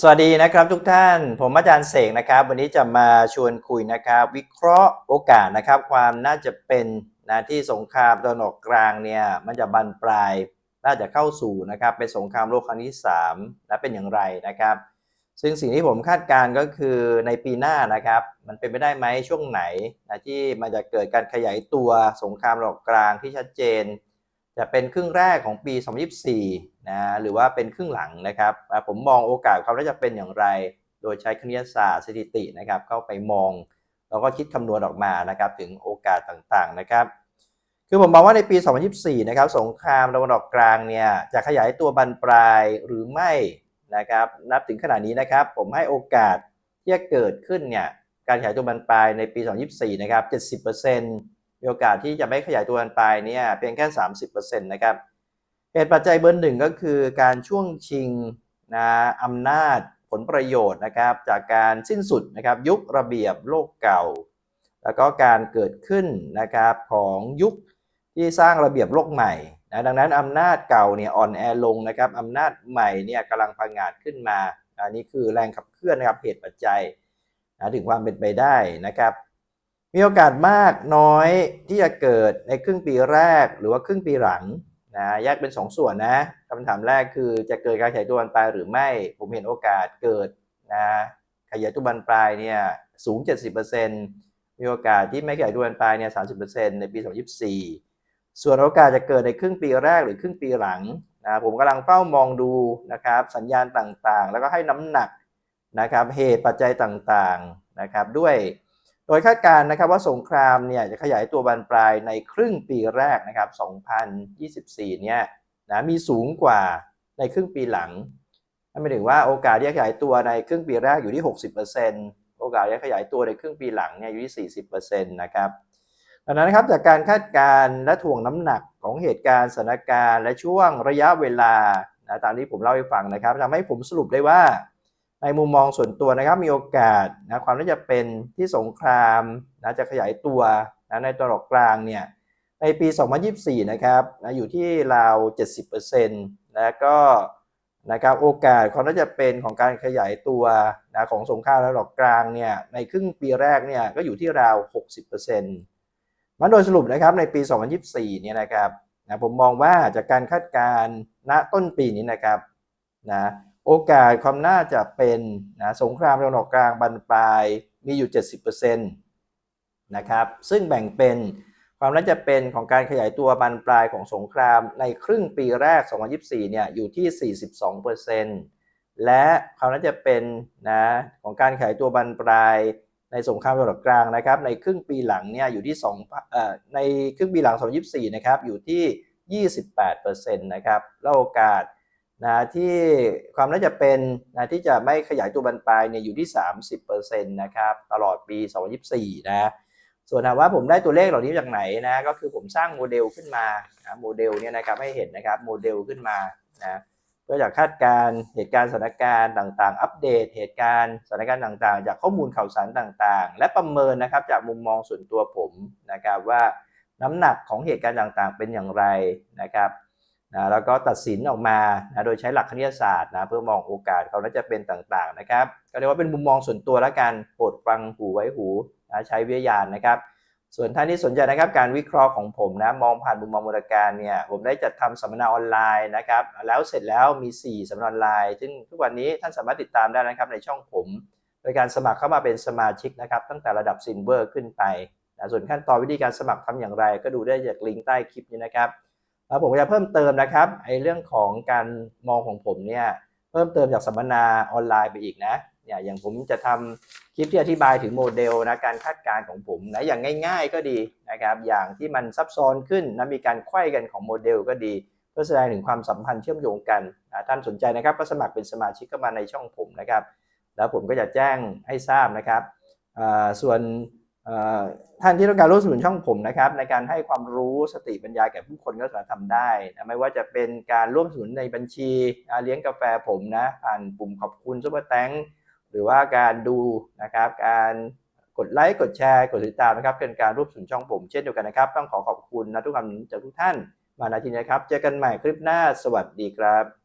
สวัสดีนะครับทุกท่าน ผมอาจารย์เสกนะครับ วันนี้จะมาชวนคุยนะครับ วิเคราะห์โอกาสนะครับ ความน่าจะเป็นนะที่สงครามตะวันออกกลางเนี่ยมันจะบานปลายน่าจะเข้าสู่นะครับเป็นสงครามโลกครั้งที่3และเป็นอย่างไรนะครับ ซึ่งสิ่งที่ผมคาดการณ์ก็คือในปีหน้านะครับ มันเป็นไปได้ไหมช่วงไหนนะที่มันจะเกิดการขยายตัวสงครามตะนอกกลางที่ชัดเจน จะเป็นครึ่งแรกของปี 2024 นะ หรือว่าเป็นครึ่งหลังนะครับ ผมมองโอกาสควาจะเป็นอย่างไร โดยใช้คณิตศาสตร์สถิตินะครับ เข้าไปมอง แล้วก็คิดคำนวณออกมานะครับ ถึงโอกาสต่างๆนะครับ คือผมมองว่าในปี 2024 นะครับ สงครามตะวันออกกลางเนี่ย จะขยายตัวบานปลายหรือไม่นะครับ นับถึงขนาดนี้นะครับ ผมให้โอกาสที่จะเกิดขึ้นเนี่ย การขยายตัวบานปลายในปี 2024 นะครับ 70% มีโอกาสที่จะไม่ขยายตัวบานไปเนี่ยเพียงแค่ 30%นะครับเหตุปัจจัยเบอร์หนึ่งก็คือการช่วงชิงนะอำนาจผลประโยชน์นะครับจากการสิ้นสุดนะครับยุคระเบียบโลกเก่า แล้วก็การเกิดขึ้นนะครับของยุคที่สร้างระเบียบโลกใหม่นะดังนั้นอำนาจเก่าเนี่ยอ่อนแอลงนะครับอำนาจใหม่เนี่ยกำลังพังงาดขึ้นมาอันนี้คือแรงขับเคลื่อนนะครับเหตุปัจจัยนะถึงความเป็นไปได้นะครับ มีโอกาสมากน้อยที่จะเกิดในครึ่งปีแรกหรือว่าครึ่งปีหลังนะแยกเป็น 2 ส่วนนะคำถามแรกคือจะเกิดการขยายตัวบานปลายหรือไม่ ผมเห็นโอกาสเกิดนะขยายตัวบานปลายเนี่ยสูง 70%มีโอกาสที่ไม่ขยายตัวบานปลายเนี่ย30%ในปี 2024 ส่วนโอกาสจะเกิดในครึ่งปีแรกหรือครึ่งปีหลังนะผมกำลังเฝ้ามองดูนะครับสัญญาณต่างๆ แล้วก็ให้น้ำหนักนะครับเหตุปัจจัยต่างๆนะครับด้วย โดยคาดการณ์นะครับว่าสงครามเนี่ยจะขยายตัวบานปลายในครึ่งปีแรกนะครับ 2024 เนี่ยนะมีสูงกว่าในครึ่งปีหลังนั่นหมายถึงว่าโอกาสที่จะขยายตัวในครึ่งปีแรกอยู่ที่ 60%โอกาสที่จะขยายตัวในครึ่งปีหลังเนี่ยอยู่ที่ 40%นะครับดังนั้นนะครับจากการคาดการณ์และถ่วงน้ำหนักของเหตุการณ์สถานการณ์และช่วงระยะเวลานะตามที่ผมเล่าให้ฟังนะครับทำให้ผมสรุปได้ว่า ในมุมมองส่วนตัวนะครับมีโอกาสนะความน่าจะเป็นที่สงครามนะจะขยายตัวนะในตะวันออกลางเนี่ยในปี 2024 นะครับนะอยู่ที่ราว 70%แล้วก็นะครับโอกาสความน่าจะเป็นของการขยายตัวนะของสงครามตะวันออกกลางเนี่ยในครึ่งปีแรกเนี่ยก็อยู่ที่ราว 60%มันโดยสรุปนะครับในปี 2024 เนี่ยนะครับนะผมมองว่าจากการคาดการณ์ณต้นปีนี้นะครับนะ โอกาสความน่าจะเป็นนะสงครามตะวันออกกลางบรรปลายมีอยู่ 70%นะครับซึ่งแบ่งเป็นความน่าจะเป็นของการขยายตัวบรรปลายของสงครามในครึ่งปีแรก 2024 เนี่ยอยู่ที่ 42%และความน่าจะเป็นนะของการขยายตัวบรรปลายในสงครามตะวันออกกลางนะครับในครึ่งปีหลังเนี่ยอยู่ที่2เอ่อในครึ่งปีหลัง 2024 นะครับอยู่ที่ 28%นะครับแล้วโอกาส นะที่ความน่าจะเป็นนะที่จะไม่ขยายตัวบานปลายเนี่ยอยู่ที่ 30%นะครับตลอดปี 2024 นะส่วนถามว่าผมได้ตัวเลขเหล่านี้จากไหนนะก็คือผมสร้างโมเดลขึ้นมานะโมเดลเนี่ยนะครับให้เห็นนะครับโมเดลขึ้นมานะเพื่อจะคาดการณ์เหตุการณ์สถานการณ์ต่างๆ อัปเดต เหตุการณ์สถานการณ์ต่างๆ จากข้อมูลข่าวสารต่างๆ และประเมินนะครับจากมุมมองส่วนตัวผมนะครับว่าน้ำหนักของเหตุการณ์ต่างๆ เป็นอย่างไรนะครับ นะแล้วก็ตัดสินออกมานะโดยใช้หลักคณิตศาสตร์นะเพื่อมองโอกาสเขาน่าจะเป็นต่างๆนะครับก็เรียกว่าเป็นมุมมองส่วนตัวแล้วกันโปรดฟังหูไว้หูนะใช้วิทยานนะครับ ส่วนท่านที่สนใจนะครับการวิเคราะห์ของผมนะมองผ่านมุมมองมูลการเนี่ยผมได้จัดทำสัมมนาออนไลน์นะครับแล้วเสร็จแล้วมี 4 สัมมนาออนไลน์ ซึ่งทุกวันนี้ท่านสามารถติดตามได้นะครับในช่องผม โดยการสมัครเข้ามาเป็นสมาชิกนะครับตั้งแต่ระดับซินเวอร์ขึ้นไปนะส่วนขั้นตอนวิธีการสมัครทำอย่างไร ก็ดูได้จากลิงก์ใต้คลิปนี้นะครับ แล้วผมจะเพิ่มเติมนะครับไอ้เรื่องของการมองของผมเนี่ยเพิ่มเติมจากสัมมนาออนไลน์ไปอีกนะเนี่ยอย่างผมจะทำคลิปที่อธิบายถึงโมเดลนะการคาดการณ์ของผมนะอย่างง่าย ๆ ก็ดีนะครับอย่างที่มันซับซ้อนขึ้นนะมีการไขว้กันของโมเดลก็ดี เพื่อแสดงถึงความสัมพันธ์เชื่อมโยงกันนะท่านสนใจนะครับก็สมัครเป็นสมาชิกเข้ามาในช่องผมนะครับ แล้วผมก็จะแจ้งให้ทราบนะครับส่วน ท่านที่ต้องการร่วมสนุนช่องผมนะครับ ในการให้ความรู้สติปัญญาแก่ผู้คนก็สามารถทำได้นะไม่ว่าจะเป็นการร่วมสนุนในบัญชีเลี้ยงกาแฟผมนะผ่านปุ่มขอบคุณซุปเปอร์แตงหรือว่าการดูนะครับ การกดไลค์กดแชร์กดติดตามนะครับเป็นการร่วมสนุนช่องผมเช่นเดียวกันนะครับ ต้องขอขอบคุณนะทุกคำจากทุกท่านมาณที่นี้ครับ เจอกันใหม่คลิปหน้าสวัสดีครับ